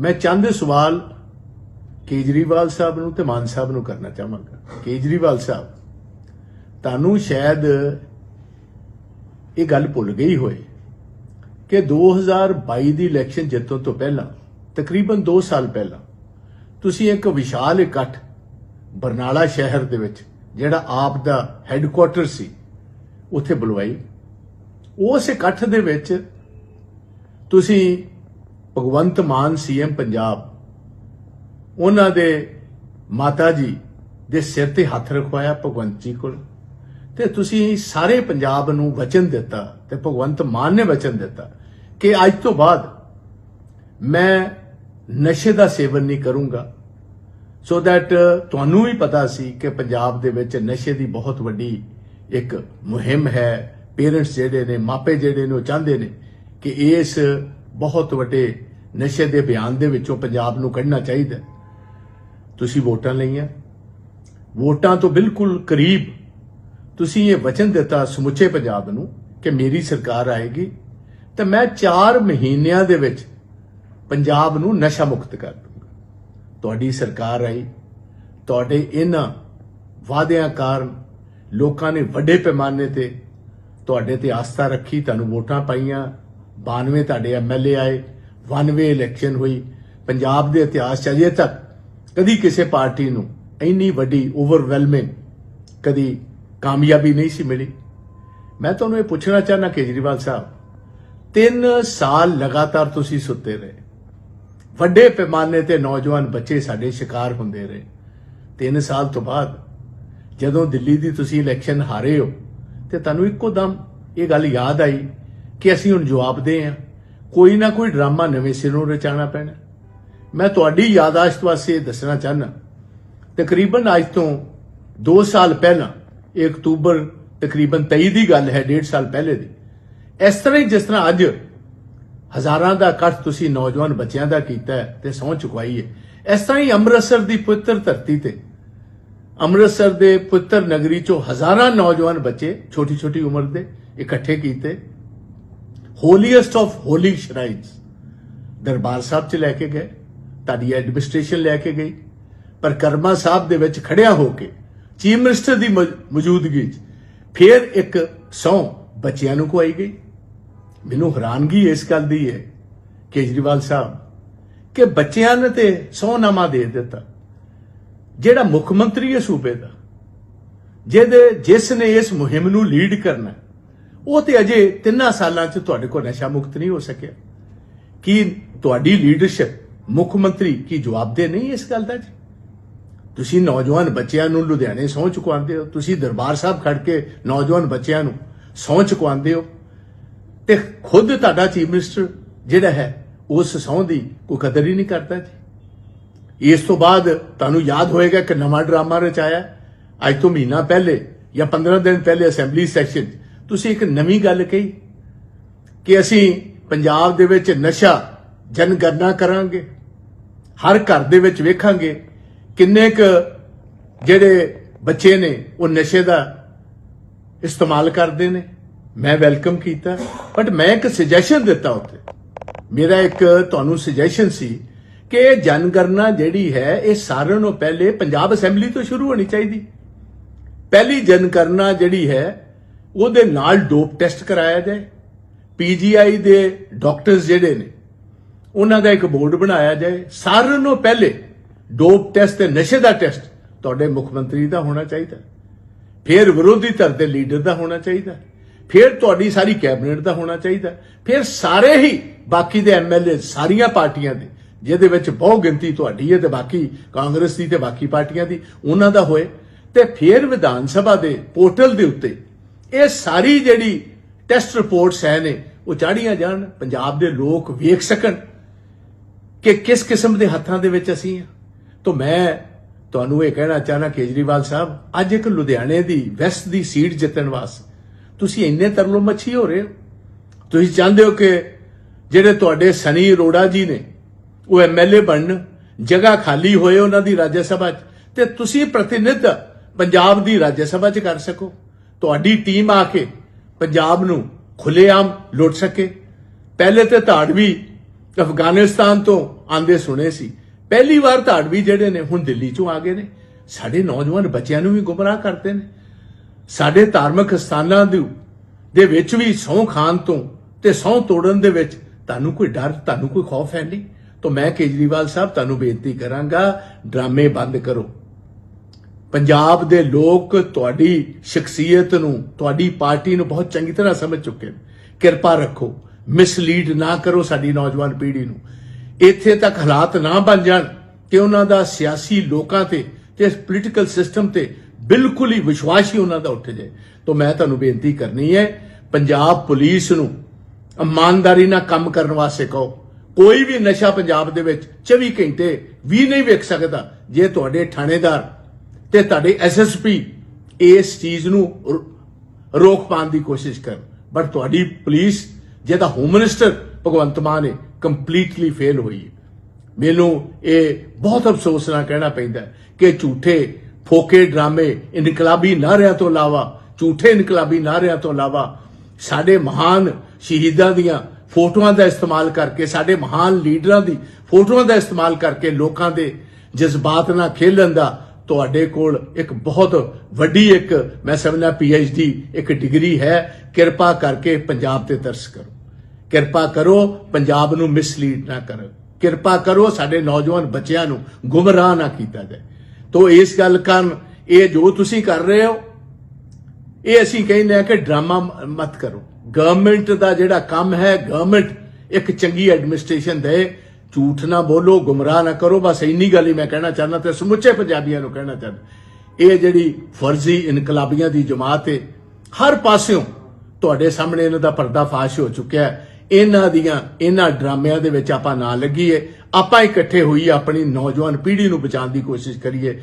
ਮੈਂ ਚੰਦ ਸਵਾਲ ਕੇਜਰੀਵਾਲ ਸਾਹਿਬ ਨੂੰ ਤੇ ਮਾਨ ਸਾਹਿਬ ਨੂੰ ਕਰਨਾ ਚਾਹਾਂਗਾ। ਕੇਜਰੀਵਾਲ ਸਾਹਿਬ, ਤੁਹਾਨੂੰ ਸ਼ਾਇਦ ਇਹ ਗੱਲ ਭੁੱਲ ਗਈ ਹੋਏ ਕਿ 2022 ਦੀ ਇਲੈਕਸ਼ਨ ਜਿੱਤਣ ਤੋਂ ਪਹਿਲਾਂ, ਤਕਰੀਬਨ 2 ਸਾਲ ਪਹਿਲਾਂ, ਤੁਸੀਂ ਇੱਕ ਵਿਸ਼ਾਲ ਇਕੱਠ ਬਰਨਾਲਾ ਸ਼ਹਿਰ ਦੇ ਵਿੱਚ, ਜਿਹੜਾ ਆਪ ਦਾ ਹੈੱਡਕੁਆਟਰ ਸੀ, ਉੱਥੇ ਬੁਲਵਾਈ। ਉਸ ਇਕੱਠ ਦੇ ਵਿੱਚ ਤੁਸੀਂ ਭਗਵੰਤ ਮਾਨ ਸੀਐਮ ਪੰਜਾਬ। ਉਹਨਾਂ ਦੇ ਮਾਤਾ ਜੀ ਦੇ ਸਿਰ ਤੇ ਹੱਥ ਰਖਵਾਇਆ ਭਗਵੰਤ ਜੀ ਕੋਲ। ਤੇ ਤੁਸੀਂ ਸਾਰੇ ਪੰਜਾਬ ਨੂੰ ਵਚਨ ਦਿੱਤਾ ਤੇ ਭਗਵੰਤ ਮਾਨ ਨੇ ਵਚਨ ਦਿੱਤਾ ਕਿ ਅੱਜ ਤੋਂ ਬਾਅਦ ਮੈਂ ਨਸ਼ੇ ਦਾ ਸੇਵਨ ਨਹੀਂ ਕਰੂੰਗਾ। ਸੋ ਦੈਟ ਤੁਹਾਨੂੰ ਵੀ ਪਤਾ ਸੀ ਕਿ ਪੰਜਾਬ ਦੇ ਵਿੱਚ ਨਸ਼ੇ ਦੀ ਬਹੁਤ ਵੱਡੀ ਇੱਕ ਮੁਹਿੰਮ ਹੈ। ਪੇਰੈਂਟਸ ਜਿਹੜੇ ਨੇ, ਮਾਪੇ ਜਿਹੜੇ ਨੇ, ਉਹ ਚਾਹੁੰਦੇ ਨੇ ਕਿ ਇਸ ਬਹੁਤ ਵੱਡੇ ਨਸ਼ੇ ਦੇ ਅਭਿਆਨ ਦੇ ਵਿੱਚੋਂ ਪੰਜਾਬ ਨੂੰ ਕੱਢਣਾ ਚਾਹੀਦਾ। ਤੁਸੀਂ ਵੋਟਾਂ ਲਈਆਂ। ਵੋਟਾਂ ਤੋਂ ਬਿਲਕੁਲ ਕਰੀਬ ਤੁਸੀਂ ਇਹ ਵਚਨ ਦਿੱਤਾ ਸਮੁੱਚੇ ਪੰਜਾਬ ਨੂੰ ਕਿ ਮੇਰੀ ਸਰਕਾਰ ਆਏਗੀ, ਤੇ ਮੈਂ 4 ਮਹੀਨਿਆਂ ਦੇ ਵਿੱਚ ਪੰਜਾਬ ਨੂੰ ਨਸ਼ਾ ਮੁਕਤ ਕਰ ਦੂੰਗਾ। ਤੁਹਾਡੀ ਸਰਕਾਰ ਆਈ। ਤੁਹਾਡੇ ਇਹਨਾਂ ਵਾਅਦਿਆਂ ਕਾਰਨ ਲੋਕਾਂ ਨੇ ਵੱਡੇ ਪੈਮਾਨੇ ਤੇ ਤੁਹਾਡੇ ਤੇ ਆਸਥਾ ਰੱਖੀ, ਤੁਹਾਨੂੰ ਵੋਟਾਂ ਪਾਈਆਂ। 92 ਤੁਹਾਡੇ ਐਮਐਲਏ ਆਏ 92 ਇਲੈਕਸ਼ਨ ਹੋਈ, ਪੰਜਾਬ ਦੇ ਇਤਿਹਾਸ 'ਚ ਅਜੇ ਤੱਕ ਕਦੀ ਕਿਸੇ ਪਾਰਟੀ ਨੂੰ ਇੰਨੀ ਵੱਡੀ ਓਵਰਵੈਲਮਿੰਗ ਕਦੀ ਕਾਮਯਾਬੀ ਨਹੀਂ ਸੀ ਮਿਲੀ। ਮੈਂ ਤੁਹਾਨੂੰ ਇਹ ਪੁੱਛਣਾ ਚਾਹਨਾ ਕੇਜਰੀਵਾਲ ਸਾਹਿਬ 3 ਸਾਲ ਲਗਾਤਾਰ ਤੁਸੀਂ ਸੁੱਤੇ ਰਹੇ। ਵੱਡੇ ਪੈਮਾਨੇ ਤੇ ਨੌਜਵਾਨ ਬੱਚੇ ਸਾਡੇ ਸ਼ਿਕਾਰ ਹੁੰਦੇ ਰਹੇ। 3 ਸਾਲ ਤੋਂ ਬਾਅਦ ਜਦੋਂ ਦਿੱਲੀ ਦੀ ਤੁਸੀਂ ਇਲੈਕਸ਼ਨ ਹਾਰੇ ਹੋ, ਤੇ ਤੁਹਾਨੂੰ ਇੱਕੋ ਦਮ ਇਹ ਗੱਲ ਯਾਦ ਆਈ ਕਿ ਅਸੀਂ ਹੁਣ ਜਵਾਬ ਦੇ ਆ। ਕੋਈ ਨਾ ਕੋਈ ਡਰਾਮਾ ਨਵੇਂ ਸਿਰੋਂ ਰਚਾਉਣਾ ਪੈਣਾ। ਮੈਂ ਤੁਹਾਡੀ ਯਾਦਾਸ਼ਤ ਵਾਸਤੇ ਇਹ ਦੱਸਣਾ ਚਾਹਨਾ ਤਕਰੀਬਨ ਅੱਜ ਤੋਂ 2 ਸਾਲ ਪਹਿਲਾਂ 1 ਅਕਤੂਬਰ ਤਕਰੀਬਨ 23 ਦੀ ਗੱਲ ਹੈ 1.5 ਸਾਲ ਪਹਿਲੇ ਦੀ। ਇਸ ਤਰ੍ਹਾਂ ਹੀ ਜਿਸ ਤਰ੍ਹਾਂ ਅੱਜ ਹਜ਼ਾਰਾਂ ਦਾ ਇਕੱਠ ਤੁਸੀਂ ਨੌਜਵਾਨ ਬੱਚਿਆਂ ਦਾ ਕੀਤਾ ਹੈ ਤੇ ਸਹੁੰ ਚੁਕਵਾਈ ਹੈ। ਇਸ ਤਰ੍ਹਾਂ ਹੀ ਅੰਮ੍ਰਿਤਸਰ ਦੀ ਪਵਿੱਤਰ ਧਰਤੀ ਤੇ, ਅੰਮ੍ਰਿਤਸਰ ਦੇ ਪਵਿੱਤਰ ਨਗਰੀ ਚੋਂ ਹਜ਼ਾਰਾਂ ਨੌਜਵਾਨ ਬੱਚੇ ਛੋਟੀ ਛੋਟੀ ਉਮਰ ਦੇ ਇਕੱਠੇ ਕੀਤੇ। ਹੋਲੀਐਸਟ ਆਫ ਹੋਲੀ ਸ਼ਰਾਈਨਸ ਦਰਬਾਰ ਸਾਹਿਬ ਚ ਲੈ ਕੇ ਗਏ ਤੁਹਾਡੀ ਐਡਮਿਨਿਸਟ੍ਰੇਸ਼ਨ ਲੈ ਕੇ ਗਈ, ਪਰ ਕਰਮਾ ਸਾਹਿਬ ਦੇ ਵਿੱਚ ਖੜਿਆ ਹੋ ਕੇ, ਚੀਫ ਮਿਨਿਸਟਰ ਦੀ ਮੌ- ਮੌਜੂਦਗੀ 'ਚ ਫਿਰ ਇੱਕ ਸੌ ਬੱਚਿਆਂ ਨੂੰ ਖਵਾਈ ਗਈ। ਮੈਨੂੰ ਹੈਰਾਨਗੀ ਇਸ ਗੱਲ ਦੀ ਹੈ, ਕੇਜਰੀਵਾਲ ਸਾਹਿਬ, ਕਿ ਬੱਚਿਆਂ ਨੇ ਤੇ ਸੌਨਾਮਾ ਦੇ ਦਿੱਤਾ। ਜਿਹੜਾ ਮੁੱਖ ਮੰਤਰੀ ਹੈ ਸੂਬੇ ਦਾ, ਜਿਹਦੇ, ਜਿਸ ਨੇ ਇਸ ਮੁਹਿੰਮ ਨੂੰ ਲੀਡ ਕਰਨਾ ਉਹ ਤੇ ਅਜੇ ਤਿੰਨਾਂ ਸਾਲਾਂ 'ਚ ਤੁਹਾਡੇ ਕੋਲ ਨਸ਼ਾ ਮੁਕਤ ਨਹੀਂ ਹੋ ਸਕਿਆ। ਕੀ ਤੁਹਾਡੀ ਲੀਡਰਸ਼ਿਪ ਮੁੱਖ ਮੰਤਰੀ ਕੀ ਜਵਾਬਦੇ ਨਹੀਂ ਇਸ ਗੱਲ ਦਾ ਜੀ? ਤੁਸੀਂ ਨੌਜਵਾਨ ਬੱਚਿਆਂ ਨੂੰ ਲੁਧਿਆਣੇ ਸਹੁੰ ਚੁਕਵਾਉਂਦੇ ਹੋ, ਤੁਸੀਂ ਦਰਬਾਰ ਸਾਹਿਬ ਖੜ ਕੇ ਨੌਜਵਾਨ ਬੱਚਿਆਂ ਨੂੰ ਸਹੁੰ ਚੁਕਵਾਉਂਦੇ ਹੋ ਤੇ ਖੁਦ ਤੁਹਾਡਾ ਚੀਫ ਮਿਨਿਸਟਰ ਜਿਹੜਾ ਹੈ, ਉਸ ਸਹੁੰ ਦੀ ਕੋਈ ਕਦਰ ਹੀ ਨਹੀਂ ਕਰਦਾ ਜੀ। ਇਸ ਤੋਂ ਬਾਅਦ ਤੁਹਾਨੂੰ ਯਾਦ ਹੋਏਗਾ ਕਿ ਨਵਾਂ ਡਰਾਮਾ ਰਚਾਇਆ। ਅੱਜ ਤੋਂ ਮਹੀਨਾ ਪਹਿਲੇ ਜਾਂ 15 ਦਿਨ ਪਹਿਲੇ ਅਸੈਂਬਲੀ ਸੈਸ਼ਨ 'ਚ ਤੁਸੀਂ ਇੱਕ ਨਵੀਂ ਗੱਲ ਕਹੀ ਕਿ ਅਸੀਂ ਪੰਜਾਬ ਦੇ ਵਿੱਚ ਨਸ਼ਾ ਜਨਗਣਨਾ ਕਰਾਂਗੇ, ਹਰ ਘਰ ਦੇ ਵਿੱਚ ਵੇਖਾਂਗੇ ਕਿੰਨੇ ਕੁ ਜਿਹੜੇ ਬੱਚੇ ਨੇ ਉਹ ਨਸ਼ੇ ਦਾ ਇਸਤੇਮਾਲ ਕਰਦੇ ਨੇ। ਮੈਂ ਵੈਲਕਮ ਕੀਤਾ, ਬਟ ਮੈਂ ਇੱਕ ਸੁਜੈਸ਼ਨ ਦਿੱਤਾ ਉੱਥੇ। ਮੇਰਾ ਇੱਕ ਤੁਹਾਨੂੰ ਸੁਜੈਸ਼ਨ ਸੀ ਕਿ ਇਹ ਜਨਗਣਨਾ ਜਿਹੜੀ ਹੈ, ਇਹ ਸਾਰਿਆਂ ਨੂੰ ਪਹਿਲੇ ਪੰਜਾਬ ਅਸੈਂਬਲੀ ਤੋਂ ਸ਼ੁਰੂ ਹੋਣੀ ਚਾਹੀਦੀ। ਪਹਿਲੀ ਜਨਗਣਨਾ ਜਿਹੜੀ ਹੈ ਉਹਦੇ ਨਾਲ ਡੋਪ ਟੈਸਟ ਕਰਾਇਆ ਜਾਏ। ਪੀਜੀਆਈ ਦੇ ਡਾਕਟਰਸ ਜਿਹੜੇ ਨੇ, ਉਹਨਾਂ ਦਾ ਇੱਕ ਬੋਰਡ ਬਣਾਇਆ ਜਾਏ। ਸਾਰਿਆਂ ਨੂੰ ਪਹਿਲੇ ਡੋਪ ਟੈਸਟ ਤੇ ਨਸ਼ੇ ਦਾ ਟੈਸਟ ਤੁਹਾਡੇ ਮੁੱਖ ਮੰਤਰੀ ਦਾ ਹੋਣਾ ਚਾਹੀਦਾ। ਫਿਰ ਵਿਰੋਧੀ ਧਿਰ ਦੇ ਲੀਡਰ ਦਾ ਹੋਣਾ ਚਾਹੀਦਾ। ਫਿਰ ਤੁਹਾਡੀ ਸਾਰੀ ਕੈਬਨਿਟ ਦਾ ਹੋਣਾ ਚਾਹੀਦਾ। ਫਿਰ ਸਾਰੇ ਹੀ ਬਾਕੀ ਦੇ ਐਮਐਲਏ ਸਾਰੀਆਂ ਪਾਰਟੀਆਂ ਦੇ, ਜਿਹਦੇ ਵਿੱਚ ਬਹੁ ਗਿਣਤੀ ਤੁਹਾਡੀ ਹੈ ਤੇ ਬਾਕੀ ਕਾਂਗਰਸ ਦੀ ਤੇ ਬਾਕੀ ਪਾਰਟੀਆਂ ਦੀ, ਉਹਨਾਂ ਦਾ ਹੋਏ। ਤੇ ਫਿਰ ਵਿਧਾਨ ਸਭਾ ਦੇ ਪੋਰਟਲ ਦੇ ਉੱਤੇ ਇਹ ਸਾਰੀ ਜਿਹੜੀ ਟੈਸਟ ਰਿਪੋਰਟਸ ਹੈ ਨੇ, ਉਹ ਚਾੜੀਆਂ ਜਾਣ, ਪੰਜਾਬ ਦੇ ਲੋਕ ਵੇਖ ਸਕਣ ਕਿ ਕਿਸ ਕਿਸਮ ਦੇ ਹੱਥਾਂ ਦੇ ਵਿੱਚ ਅਸੀਂ ਹਾਂ। ਤਾਂ ਮੈਂ ਤੁਹਾਨੂੰ ਇਹ ਕਹਿਣਾ ਚਾਹਨਾ ਕੇਜਰੀਵਾਲ ਸਾਹਿਬ, ਅੱਜ ਇੱਕ ਲੁਧਿਆਣੇ ਦੀ ਵੈਸਟ ਦੀ ਸੀਟ ਜਿੱਤਣ ਵਾਸਤੇ ਤੁਸੀਂ ਇੰਨੇ ਤਰਲੋ ਮੱਛੀ ਹੋ ਰਹੇ ਹੋ। ਤੁਸੀਂ ਚਾਹੁੰਦੇ ਹੋ ਕਿ ਜਿਹੜੇ ਤੁਹਾਡੇ ਸਨੀ ਅਰੋੜਾ ਜੀ ਨੇ, ਉਹ ਐਮਐਲਏ ਬਣਨ, ਜਗ੍ਹਾ ਖਾਲੀ ਹੋਏ ਉਹਨਾਂ ਦੀ ਰਾਜ ਸਭਾ 'ਚ, ਤੇ ਤੁਸੀਂ ਪ੍ਰਤੀਨਿਧ ਪੰਜਾਬ ਦੀ ਰਾਜ ਸਭਾ 'ਚ ਕਰ ਸਕੋ। ਤੁਹਾਡੀ ਟੀਮ ਆ ਕੇ ਪੰਜਾਬ ਨੂੰ ਖੁੱਲੇਆਮ ਲੁੱਟ ਸਕੇ। ਪਹਿਲੇ ਤੇ ਧਾੜਵੀ ਅਫਗਾਨਿਸਤਾਨ ਤੋਂ ਆਂਦੇ ਸੁਣੇ ਸੀ। ਪਹਿਲੀ ਵਾਰ ਧਾੜਵੀ ਜਿਹੜੇ ਨੇ ਹੁਣ ਦਿੱਲੀ ਚੋਂ ਆ ਗਏ ਨੇ। ਸਾਡੇ ਨੌਜਵਾਨ ਬੱਚਿਆਂ ਨੂੰ ਵੀ ਗੁੰਮਰਾਹ ਕਰਦੇ ਨੇ। ਸਾਡੇ ਧਾਰਮਿਕ ਸਥਾਨਾਂ ਦੀ ਦੇ ਵਿੱਚ ਵੀ ਸਹੁੰ ਖਾਨ ਤੋਂ ਤੇ ਸਹੁੰ ਤੋੜਨ ਦੇ ਵਿੱਚ ਤੁਹਾਨੂੰ ਕੋਈ ਡਰ, ਤੁਹਾਨੂੰ ਕੋਈ ਖੌਫ ਹੈ ਨਹੀਂ। ਤਾਂ ਮੈਂ ਕੇਜਰੀਵਾਲ ਸਾਹਿਬ, ਤੁਹਾਨੂੰ ਬੇਨਤੀ ਕਰਾਂਗਾ, ਡਰਾਮੇ ਬੰਦ ਕਰੋ। ਪੰਜਾਬ ਦੇ ਲੋਕ ਤੁਹਾਡੀ ਸ਼ਖਸੀਅਤ ਨੂੰ, ਤੁਹਾਡੀ ਪਾਰਟੀ ਨੂੰ ਬਹੁਤ ਚੰਗੀ ਤਰ੍ਹਾਂ ਸਮਝ ਚੁੱਕੇ ਨੇ। ਕਿਰਪਾ ਰੱਖੋ ਮਿਸਲੀਡ ਨਾ ਕਰੋ ਸਾਡੀ ਨੌਜਵਾਨ ਪੀੜ੍ਹੀ ਨੂੰ। ਇੱਥੇ ਤੱਕ ਹਾਲਾਤ ਨਾ ਬਣ ਜਾਣ ਕਿ ਉਹਨਾਂ ਦਾ ਸਿਆਸੀ ਲੋਕਾਂ ਤੇ ਤੇ ਪੋਲੀਟੀਕਲ ਸਿਸਟਮ ਤੇ ਬਿਲਕੁਲ ਹੀ ਵਿਸ਼ਵਾਸ ਹੀ ਉਹਨਾਂ ਦਾ ਉੱਠ ਜਾਏ। ਤਾਂ ਮੈਂ ਤੁਹਾਨੂੰ ਬੇਨਤੀ ਕਰਨੀ ਹੈ, ਪੰਜਾਬ ਪੁਲਿਸ ਨੂੰ ਇਮਾਨਦਾਰੀ ਨਾਲ ਕੰਮ ਕਰਨ ਵਾਸਤੇ ਕਹੋ। ਕੋਈ ਵੀ ਨਸ਼ਾ ਪੰਜਾਬ ਦੇ ਵਿੱਚ 24 ਘੰਟੇ ਵੀ ਨਹੀਂ ਵੇਖ ਸਕਦਾ, ਜੇ ਤੁਹਾਡੇ ਥਾਣੇਦਾਰ ਤੇ ਤੁਹਾਡੇ ਐਸਐਸਪੀ ਇਸ ਚੀਜ਼ ਨੂੰ ਰੋਕ ਪਾਉਣ ਦੀ ਕੋਸ਼ਿਸ਼ ਕਰਨ। ਬਟ ਤੁਹਾਡੀ ਪੁਲਿਸ ਜਿਹਦਾ ਹੋਮ ਮਿਨਿਸਟਰ ਭਗਵੰਤ ਮਾਨ ਨੇ ਕੰਪਲੀਟਲੀ ਫੇਲ ਹੋਈ ਹੈ। ਮੈਨੂੰ ਇਹ ਬਹੁਤ ਅਫਸੋਸ ਨਾਲ ਕਹਿਣਾ ਪੈਂਦਾ ਕਿ ਝੂਠੇ ਫੋਕੇ ਡਰਾਮੇ ਇਨਕਲਾਬੀ ਨਾਰਿਆਂ ਤੋਂ ਇਲਾਵਾ, ਝੂਠੇ ਇਨਕਲਾਬੀ ਨਾਰਿਆਂ ਤੋਂ ਇਲਾਵਾ, ਸਾਡੇ ਮਹਾਨ ਸ਼ਹੀਦਾਂ ਦੀਆਂ ਫੋਟੋਆਂ ਦਾ ਇਸਤੇਮਾਲ ਕਰਕੇ, ਸਾਡੇ ਮਹਾਨ ਲੀਡਰਾਂ ਦੀ ਫੋਟੋਆਂ ਦਾ ਇਸਤੇਮਾਲ ਕਰਕੇ ਲੋਕਾਂ ਦੇ ਜਜ਼ਬਾਤ ਨਾਲ ਖੇਲਣ ਦਾ ਤੁਹਾਡੇ ਕੋਲ ਇੱਕ ਬਹੁਤ ਵੱਡੀ ਇੱਕ, ਮੈਂ ਸਮਝਦਾ ਡੀ ਇੱਕ ਡਿਗਰੀ ਹੈ। ਕਿਰਪਾ ਕਰਕੇ ਪੰਜਾਬ ਤੇ ਤਰਸ ਕਰੋ। ਕਿਰਪਾ ਕਰੋ ਪੰਜਾਬ ਨੂੰ ਮਿਸਲੀਡ ਨਾ ਕਰੋ। ਕਿਰਪਾ ਕਰੋ ਸਾਡੇ ਨੌਜਵਾਨ ਬੱਚਿਆਂ ਨੂੰ ਗੁੰਮਰਾਹ ਨਾ ਕੀਤਾ ਜਾਏ। ਤੋ ਇਸ ਗੱਲ ਕਾਰਨ ਇਹ ਜੋ ਤੁਸੀਂ ਕਰ ਰਹੇ ਹੋ, ਇਹ ਅਸੀਂ ਕਹਿੰਦੇ ਆ ਕਿ ਡਰਾਮਾ ਮਤ ਕਰੋ। ਗਵਰਨਮੈਂਟ ਦਾ ਜਿਹੜਾ ਕੰਮ ਹੈ ਗਵਰਨਮੈਂਟ ਇੱਕ ਚੰਗੀ ਐਡਮਿਨਿਸਟ੍ਰੇਸ਼ਨ ਦੇ ਝੂਠ ਨਾ ਬੋਲੋ, ਗੁੰਮਰਾਹ ਨਾ ਕਰੋ, ਬਸ ਇੰਨੀ ਗੱਲ ਹੀ ਮੈਂ ਕਹਿਣਾ ਚਾਹੁੰਦਾ ਤੇ ਸਮੁੱਚੇ ਪੰਜਾਬੀਆਂ ਨੂੰ ਕਹਿਣਾ ਚਾਹੁੰਦਾ। ਇਹ ਜਿਹੜੀ ਫਰਜ਼ੀ ਇਨਕਲਾਬੀਆਂ ਦੀ ਜਮਾਤ ਹੈ ਹਰ ਪਾਸਿਓਂ ਤੁਹਾਡੇ ਸਾਹਮਣੇ ਇਹਨਾਂ ਦਾ ਪਰਦਾਫਾਸ਼ ਹੋ ਚੁੱਕਿਆ ਹੈ। ਇਹਨਾਂ ਦੀਆਂ, ਇਹਨਾਂ ਡਰਾਮਿਆਂ ਦੇ ਵਿੱਚ ਆਪਾਂ ਨਾ ਲੱਗੀਏ, ਆਪਾਂ ਇਕੱਠੇ ਹੋਈਏ, ਆਪਣੀ ਨੌਜਵਾਨ ਪੀੜ੍ਹੀ ਨੂੰ ਬਚਾਉਣ ਦੀ ਕੋਸ਼ਿਸ਼ ਕਰੀਏ।